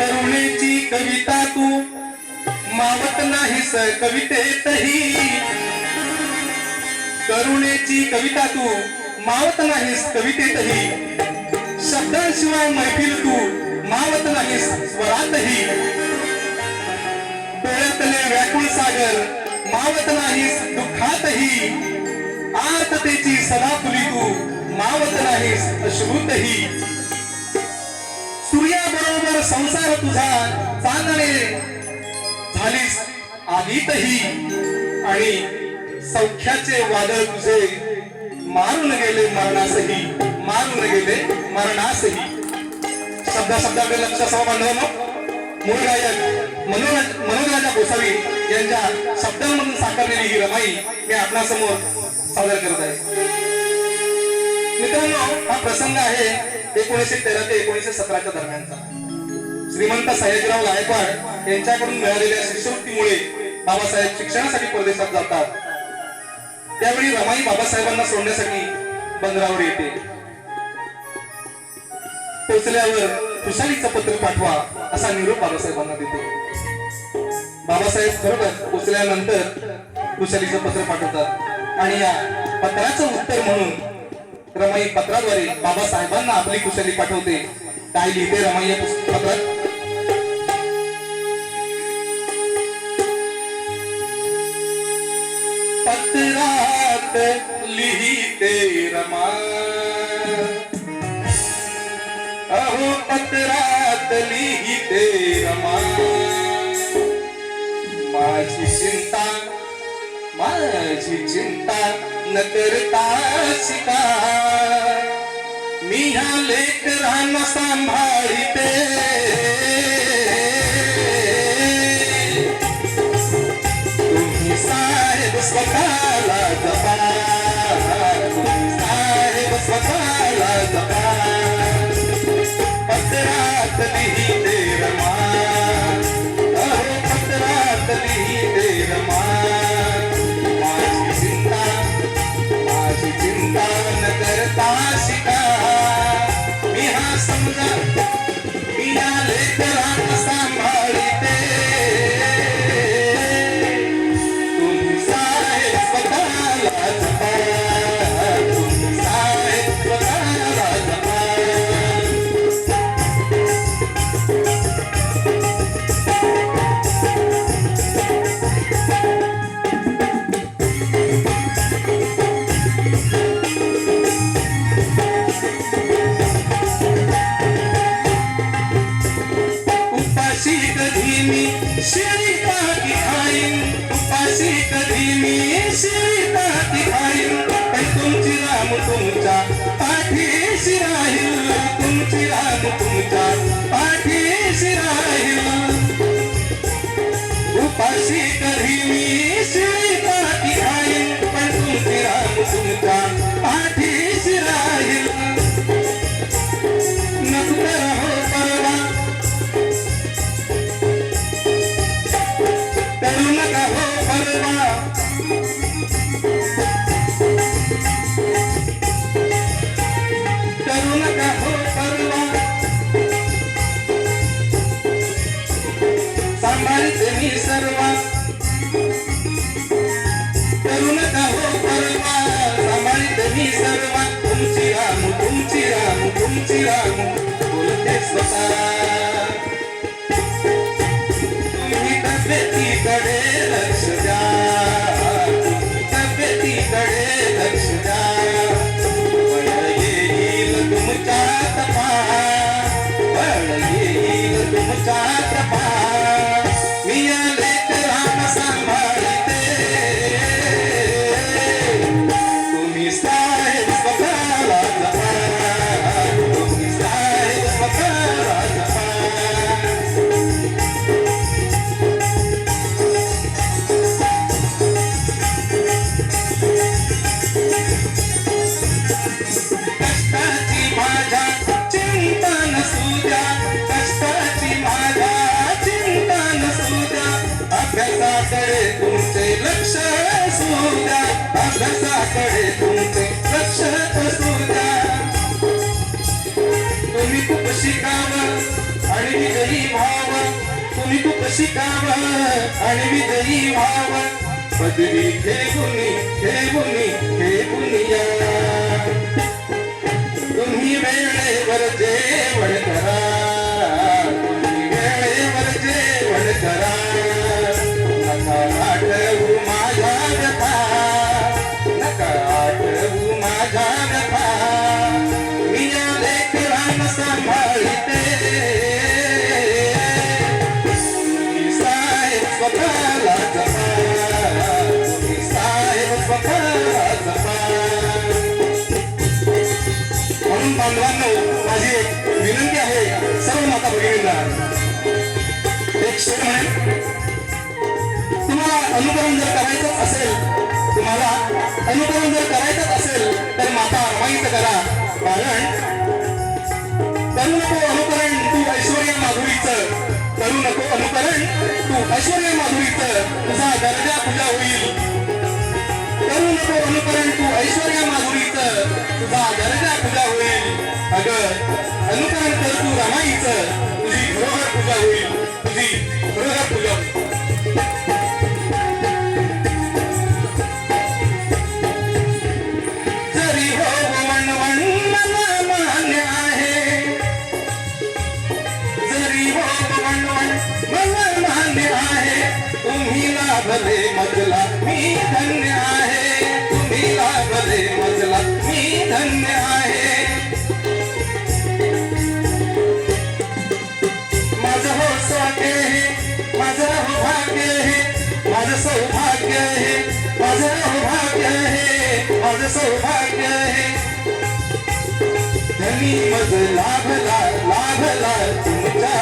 करुणेची कविता तू. मावत नाहीस कवितेतही. करुणेची कविता तू. मावत नाहीस कवितेतही. शब्दांशिवाय मैफिल तू. मावत नाहीस स्वरातही. डोळ्यातले व्याकुळ सागर. मावत नाहीस दुःखातही. आर्ततेची सदाफुली तू. मावत नाहीस अश्रुतही. सूर्याबरोबर संसार तुझा चांगले झालीस. आगीतही आणि सौख्याचे वादळ तुझे मारून गेले मरणासही मारून गेले मरणासही. शब्दा शब्दाकडे लक्ष सह बांधवांनो. मूळ गायक मनोज मनोजराजा गोसावी यांच्या शब्दांमधून साकारलेली ही रमाई मी आपणासमोर सादर करत आहे. मित्रांनो हा प्रसंग आहे एकोणीसशे तेरा ते एकोणीसशे सतराच्या दरम्यानचा. श्रीमंत सयाजीराव गायकवाड यांच्याकडून मिळालेल्या शिष्यवृत्तीमुळे बाबासाहेब शिक्षणासाठी परदेशात जातात. त्यावेळी रमाई बाबासाहेबांना सोडण्यासाठी बंदरावर येते. पोचल्यावर खुशालीचं पत्र पाठवा असा निरोप बाबासाहेबांना देते. बाबासाहेब खरोखर पोचल्यानंतर खुशालीचं पत्र पाठवतात. आणि या पत्राचं उत्तर म्हणून रमाई पत्राद्वारे बाबासाहेबांना आपली कुशली पाठवते. काय लिहिते रमाई पत्रात. पत्रात लिहिते रमा अहो, पत्रात लिहिते रमा माझी चिंता माझी चिंता न करता शिका मी ह्या लेकरांना सांभाळते. साहेब see that. सर्वास. करू नका हो परवा सांभाळते मी सर्व तुमची राम तुमची राम तुमची राम. बोलते स्वतः. तुमचे लक्ष असू द्या तुम्ही खूप शिकावं आणि विजयी कशी आणि विजयी व्हाव. पदवी घेऊनी तुम्ही वेळेवर जे एक शेर तुम्हाला अनुकरण जर करायचं असेल तुम्हाला अनुकरण जर करायचं असेल तर माता रमाईत करा कारण करू नको अनुकरण तू ऐश्वर्या माधुरीचं करू नको अनुकरण तू ऐश्वर्या माधुरीचं तुझा दर्जा पूजा होईल. करून नको परंतु ऐश्वर्या माधुरीच तुझा दर्जा तुझा होईल. अगं अनुकरण कर तू रमाईचं तुझी घरोघर पूजा होईल. तुझी घरोघर पूजा जरी हो वणवण मला मान्य आहे. जरी हो वणवण मला मान्य आहे. तुम्ही लाभले सौभाग्य आहे धनी मज लाभला लाभला तुमच्या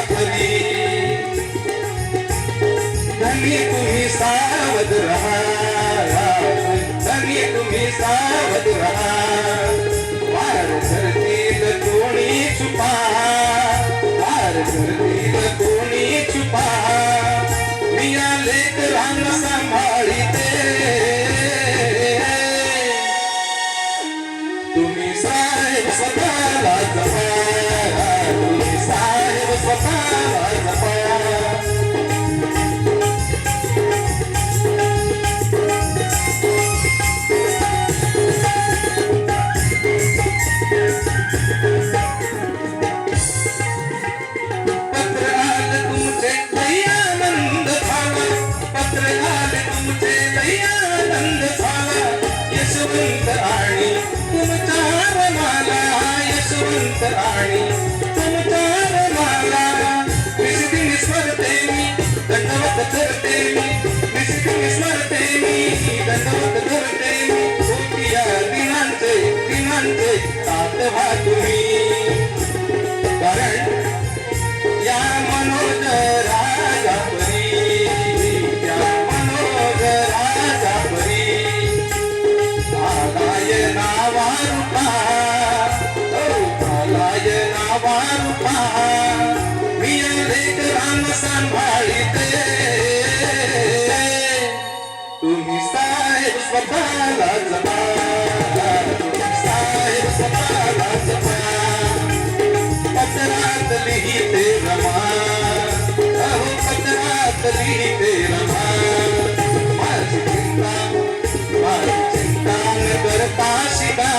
धनी तुम्ही सावध रहा धनी तुम्ही सावध रहा। वार करतील कोणी छुपा वार करतील कोणी यशवंत आणि तुमच्या मला यशवंत आणि तुम्ही साहेब स्वतःला जपा तुम्ही साहेब स्वतःला जपा पत्रात लिहिते रमा अहो पत्रात लिहिते रमा माझी चिंता माझी चिंता न करता शिका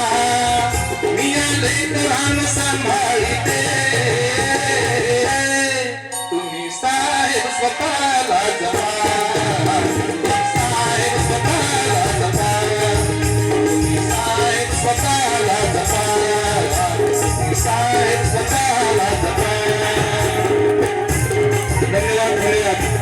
मी आले लेकरांना सांभाळते